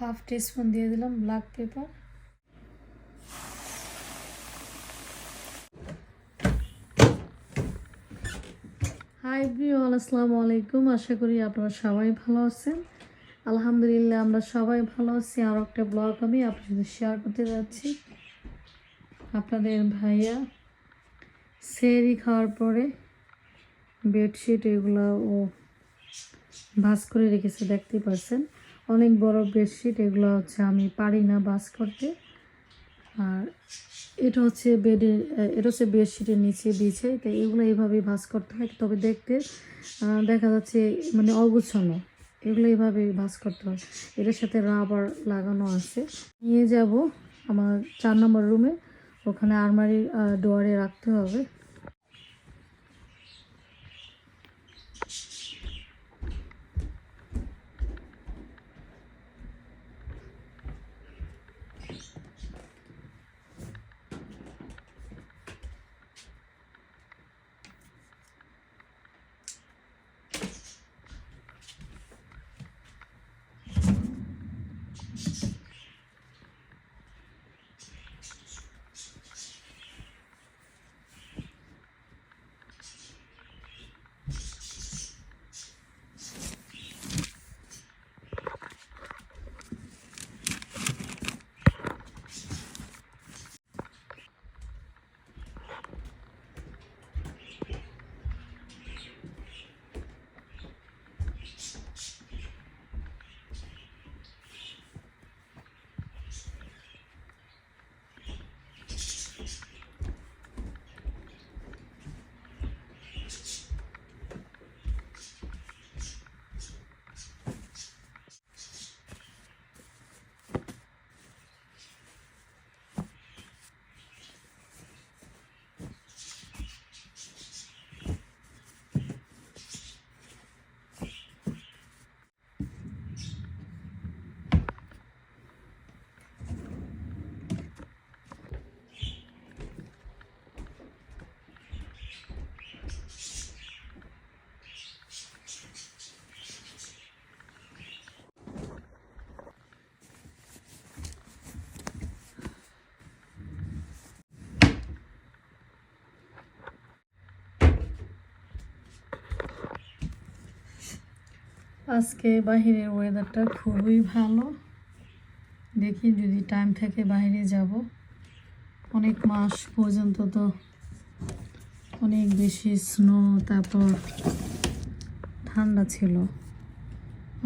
Half teaspoon দিয়ে দিলাম black pepper. High ব্রিওয়াল আসসালামু আলাইকুম। আশা করি আপনারা সবাই ভালো আছেন। আলহামদুলিল্লাহ, আমরা সবাই ভালো আছি। আর একটা ব্লগ আমি আপনার সাথে শেয়ার করতে যাচ্ছি। আপনাদের ভাইয়া সেরি খাওয়ার পরে বেডশিট এগুলো ও ভাস করে রেখেছে দেখতে পাচ্ছেন অনেক বড় বেডশিট, এগুলো হচ্ছে আমি পারি না বাস করতে। আর এটা হচ্ছে বেডের, এটা হচ্ছে বেডশিটের নিচে বিছে তো এগুলো এইভাবেই ভাস করতে হয়। তবে দেখতে দেখা যাচ্ছে মানে অগুছানো এগুলো এইভাবে ভাস করতে হয়। এটার সাথে রাবার লাগানো আছে। নিয়ে যাব আমার চার নম্বর রুমে। ওখানে আলমারির ডোয়ারে রাখতে হবে। আজকে বাহিরের ওয়েদারটা খুবই ভালো। দেখি যদি টাইম থাকে বাইরে যাব। অনেক মাস পর্যন্ত তো অনেক বেশি স্নো তারপর ঠান্ডা ছিল।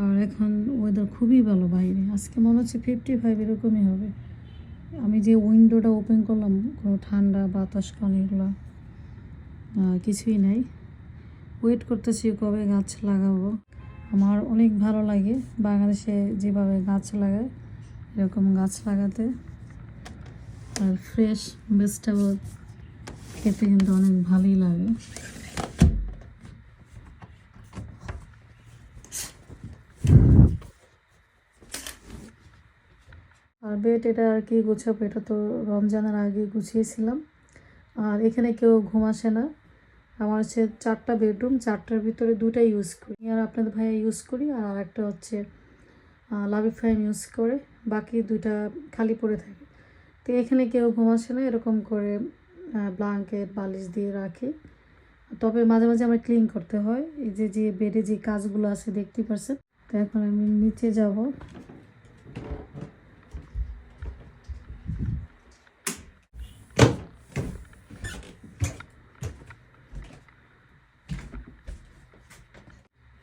আর এখন ওয়েদার খুবই ভালো বাইরে। আজকে মনে হচ্ছে ফিফটি ফাইভ এরকমই হবে। আমি যে উইন্ডোটা ওপেন করলাম, কোনো ঠান্ডা, বাতাস কান এগুলো কিছুই নাই। ওয়েট করতেছি কবে গাছ লাগাবো। আমার অনেক ভালো লাগে। বাংলাদেশে যেভাবে গাছ লাগায়, এরকম গাছ লাগাতে। আর ফ্রেশ ভেজিটেবল খেতে কিন্তু অনেক ভালোই লাগে। আর বেড এটা আর কি গুছাবো, এটা তো রমজানের আগে গুছিয়েছিলাম। আর এখানে কেউ ঘুম আসে না। আমার হচ্ছে চারটা বেডরুম চারটার ভিতরে দুটা ইউজ করি। আর আপনাদের ভাইয়া ইউজ করি আর আরেকটা হচ্ছে লাভি ফাইম ইউজ করে। বাকি দুইটা খালি পড়ে থাকে। তো এখানে কেউ ঘুম আসে না, এরকম করে ব্লাঙ্কেট বালিশ দিয়ে রাখি। তবে মাঝে মাঝে আমার ক্লিন করতে হয়। এই যে যে বেডে যে কাজগুলো আছে দেখতে পারছেন? তো এখন আমি নিচে যাব।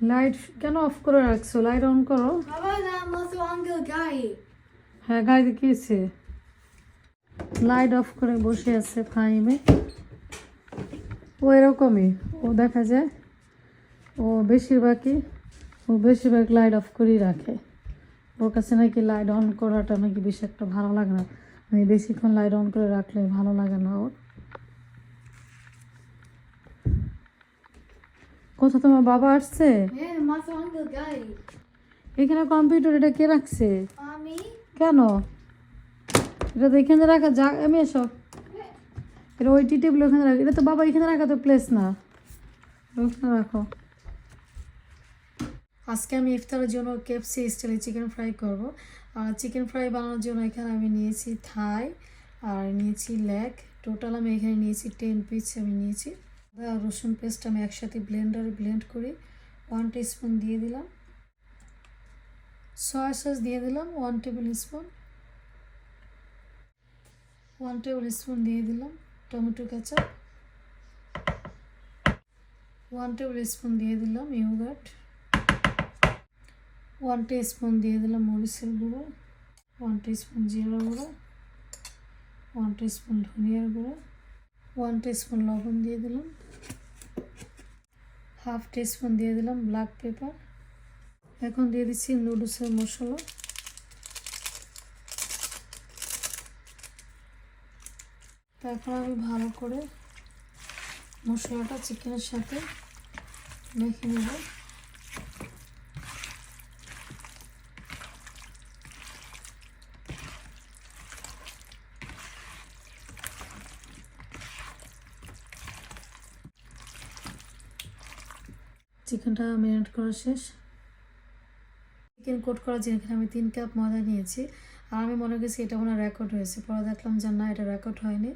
লাইট কেন অফ করে রাখছো? লাইট অন করো। হ্যাঁ গাড়ি কিছে লাইট অফ করে বসে আছে ফাইমে ও এরকমই। ও দেখা যায় ও বেশিরভাগই ও বেশিরভাগ লাইট অফ করেই রাখে। ওর কাছে নাকি লাইট অন করাটা নাকি বেশি একটা ভালো লাগে না। মানে বেশিক্ষণ লাইট অন করে রাখলে ভালো লাগে না ওর। কোথা তোমার বাবা আসছে? guy. এখানে কম্পিউটার এটা কে রাখছে? কেন? এটা তো এখানে রাখা যা আমি এসব। এটা ওই টি টেবিল ওখানে রাখো এটা তো বাবা এখানে রাখা তো প্লেস না। ওখানে রাখো। আজকে আমি ইফতারের জন্য কেপসি স্টাইলে চিকেন ফ্রাই করব। আর চিকেন ফ্রাই বানানোর জন্য এখানে আমি নিয়েছি থাই আর নিয়েছি লেগ টোটাল আমি এখানে নিয়েছি টেন পিস আমি নিয়েছি। আদা রসুন পেস্ট আমি একসাথে ব্লেন্ডারে ব্লেন্ড করি ওয়ান স্পুন দিয়ে দিলাম। সয়া সস দিয়ে দিলাম one tablespoon one tablespoon দিয়ে দিলাম tomato ketchup one tablespoon দিয়ে দিলাম ইউগার্ট ওয়ান স্পুন দিয়ে দিলাম মরিচের গুঁড়ো। ওয়ান স্পুন জিরা গুঁড়ো। ওয়ান স্পুন ধনিয়ার গুঁড়ো। ওয়ান teaspoon লবণ দিয়ে দিলাম। হাফ teaspoon দিয়ে দিলাম ব্ল্যাক পেপার এখন দিয়ে দিচ্ছি নুডলসের মশলা। তারপর আমি ভালো করে মশলাটা চিকেনের সাথে মেখে নেব। চিকেনটা ম্যারিনেট করা শেষ। চিকেন কোট জন্য এখানে আমি তিন কাপ ময়দা নিয়েছি। আর আমি মনে করছি এটা মনে রেকর্ড হয়েছে। পরে দেখলাম যে না, এটা রেকর্ড হয়নি।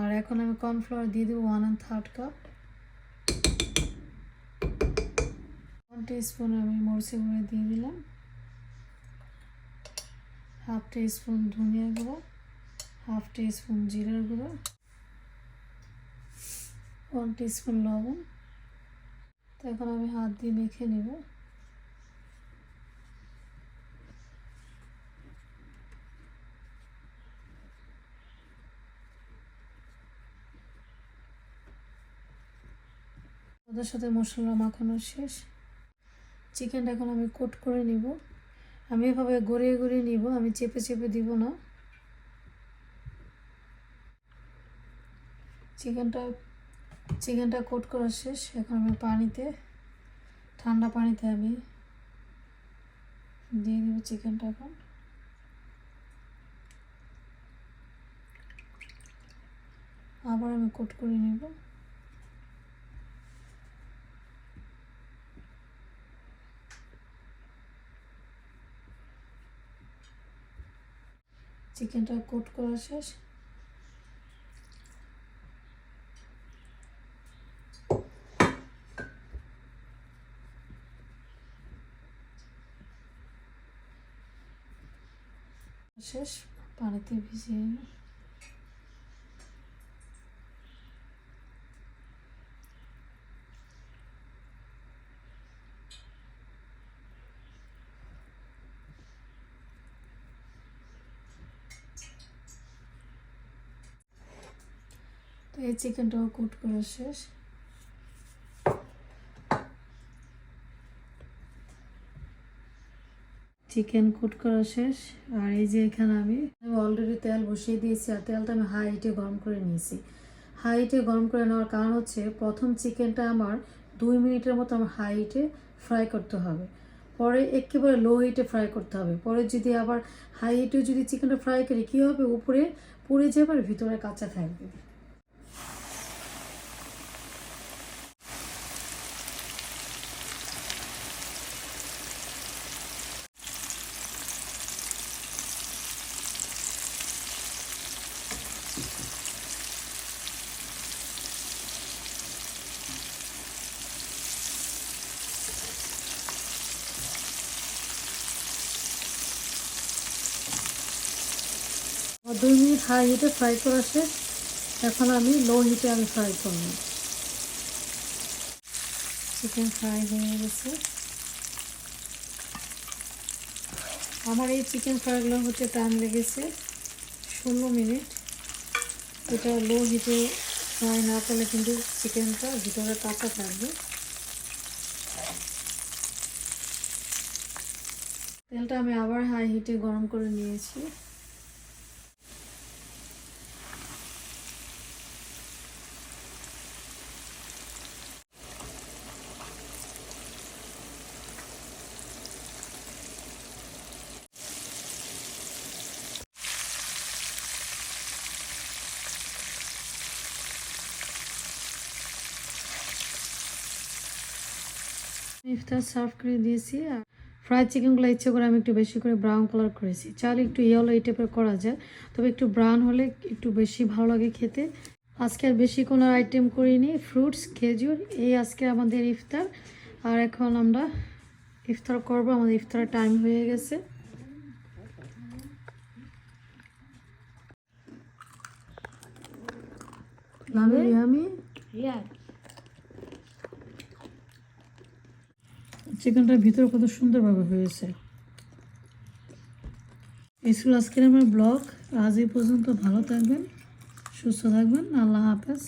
আর এখন আমি কর্নফ্লাওয়ার দিয়ে দেবো one and third cup one spoon আমি মরিচের গুঁড়ো দিয়ে দিলাম। হাফ স্পুন ধনিয়া গুঁড়ো হাফ স্পুন জিরার গুঁড়ো ওয়ান স্পুন লবণ। এখন আমি হাত দিয়ে মেখে নেব। ওদের সাথে মশলা মাখানো শেষ। চিকেনটা এখন আমি কোট করে নিব। আমি এভাবে গড়িয়ে গড়িয়ে নিব, আমি চেপে চেপে দিব না। চিকেনটা চিকেনটা কোট করা শেষ। এখন আমি পানিতে, ঠান্ডা পানিতে আমি দিয়ে দেবো চিকেনটা এখন। আবার আমি কোট করে নেব। চিকেনটা কোট করা শেষ। শেষ পানিতে ভিজিয়ে। তো এই চিকেনটাও কুট করা শেষ চিকেন কুট করা শেষ। আর এই যে এখানে আমি অলরেডি তেল বসিয়ে দিয়েছি আর তেলটা আমি হাই হিটে গরম করে নিয়েছি। হাই হিটে গরম করে নেওয়ার কারণ হচ্ছে প্রথম চিকেনটা আমার দুই মিনিটের মতো আমার হাই হিটে ফ্রাই করতে হবে। পরে একেবারে লো হিটে ফ্রাই করতে হবে। পরে যদি আবার হাই হিটে যদি চিকেনটা ফ্রাই করি, কী হবে? উপরে পুড়ে যাবে আর ভিতরে কাঁচা থাকবে। দুই মিনিট হাই হিটে ফ্রাই করা শেষ। এখন আমি লো হিটে আমি ফ্রাই করব। চিকেন ফ্রাই হয়ে গেছে। আমার এই চিকেন ফ্রাইগুলো হচ্ছে টাইম লেগেছে ষোলো মিনিট। এটা লো হিটে ফ্রাই না করলে কিন্তু চিকেনটা ভিতরে কাঁচা থাকবে। তেলটা আমি আবার হাই হিটে গরম করে নিয়েছি। ইফতার সার্ভ করে দিয়েছি। আর ফ্রাইড চিকেনগুলো ইচ্ছে করে আমি একটু বেশি করে ব্রাউন কালার করেছি। চাইলে একটু ইয়েলো এই টাইপের করা যায়। তবে একটু ব্রাউন হলে একটু বেশি ভালো লাগে খেতে। আজকে আর বেশি কোনো আইটেম করিনি। ফ্রুটস খেজুর এই আজকে আমাদের ইফতার। আর এখন আমরা ইফতার করব। আমাদের ইফতারের টাইম হয়ে গেছে। আমি চিকেনটার ভিতরে কত সুন্দরভাবে হয়েছে। এই ছিল আজকের আমার ব্লগ। আজ এই পর্যন্ত ভালো থাকবেন, সুস্থ থাকবেন। আল্লাহ হাফেজ।